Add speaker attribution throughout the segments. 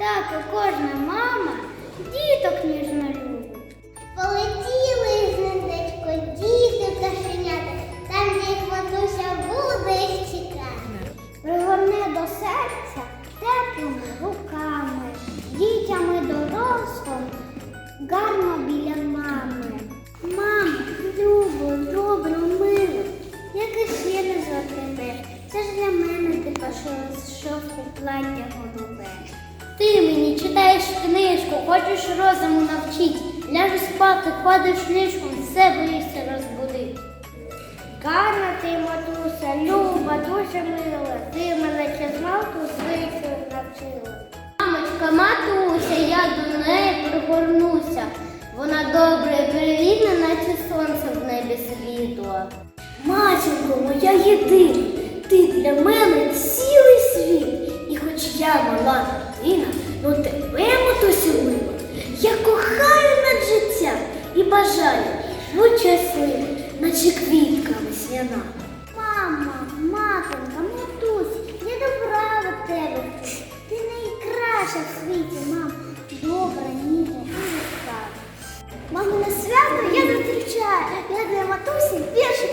Speaker 1: Так і кожна мама діток ніжно любить. Полетіли гнездечко, діти пташенята, там де їх матуся буде їх чекати. Пригорне до серця теплими руками, дітям і дорослим гарно біля мами. Мама, любо, добро, мило, як і ще не тебе. Це ж для мене книжку, хочеш розуму навчити. Ляжу спати, ходиш нишком, все боїшся розбудити. Гарна ти, матуся, люба, дуже мила. Ти мене через малку звичаю навчила. Мамочка, матуся, я до неї пригорнуся. Вона добра і привітна, наче сонце в небі світло.
Speaker 2: Матінко, моя єдина, ти для мене цілий світ. І хоч я мала дитина, ну тебе, матусю мила, я кохаю над життя і бажаю будь щасливим, наче квітка весняна.
Speaker 1: Мама, матінка, матусь, я добра від тебе. Ти найкраща в світі, мам. Добра, ніжна і ласкава. Мамине свято я зустрічаю. Я для матусі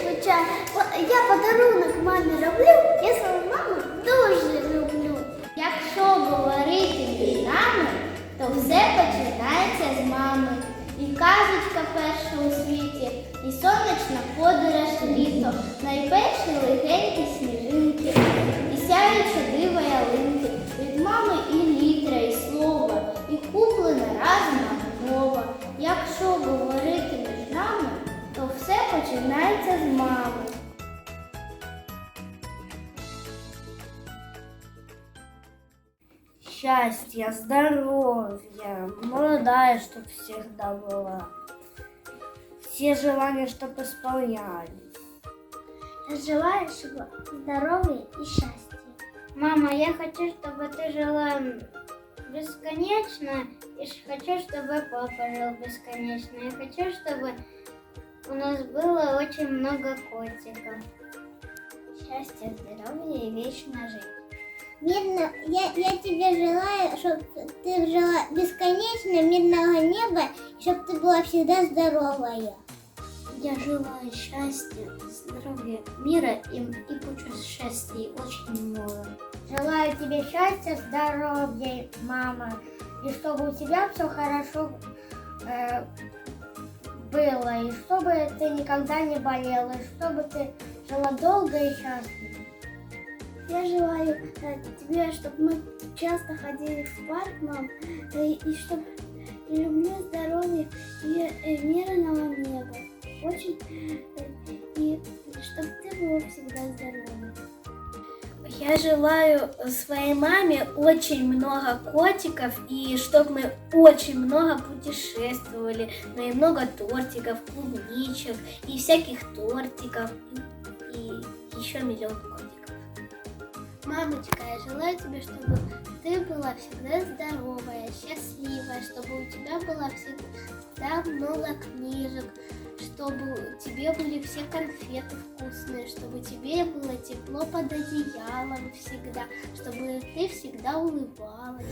Speaker 1: вивчаю. О, Я подарунок мамі роблю, я свою все починається з мами. І казочка перша у світі, і сонячна подорож літо, найперші легенькі сніжинки, і сяюче диво ялинки, від мами і
Speaker 2: Счастья, здоровья, молодая, чтоб всегда была. Все желания, чтоб исполнялись.
Speaker 1: Я желаю, чтобы здоровья и счастья. Мама, я хочу, чтобы ты жила бесконечно, и хочу, чтобы папа жил бесконечно. Я хочу, чтобы у нас было очень много котиков. Счастья, здоровья и вечно жить. Мирно, я, я тебе желаю, чтобы ты жила бесконечно, мирного неба, чтобы ты была всегда здоровая.
Speaker 2: Я желаю счастья, здоровья, мира и, и путешествий очень много.
Speaker 1: Желаю тебе счастья, здоровья, мама, и чтобы у тебя все хорошо э, было, и чтобы ты никогда не болела, и чтобы ты жила долго и счастливо. Я желаю э, тебе, чтобы мы часто ходили в парк, мам, э, и чтобы и люблю здоровья и э, мирного неба. Очень э, и чтобы ты была всегда здоровой.
Speaker 2: Я желаю своей маме очень много котиков и чтобы мы очень много путешествовали, ну и много тортиков, клубничек и всяких тортиков и еще миллион котиков.
Speaker 1: Мамочка, я желаю тебе, чтобы ты была всегда здоровая, счастливая, чтобы у тебя было всегда много книжек, чтобы тебе были все конфеты вкусные, чтобы тебе было тепло под одеялом всегда, чтобы ты всегда улыбалась.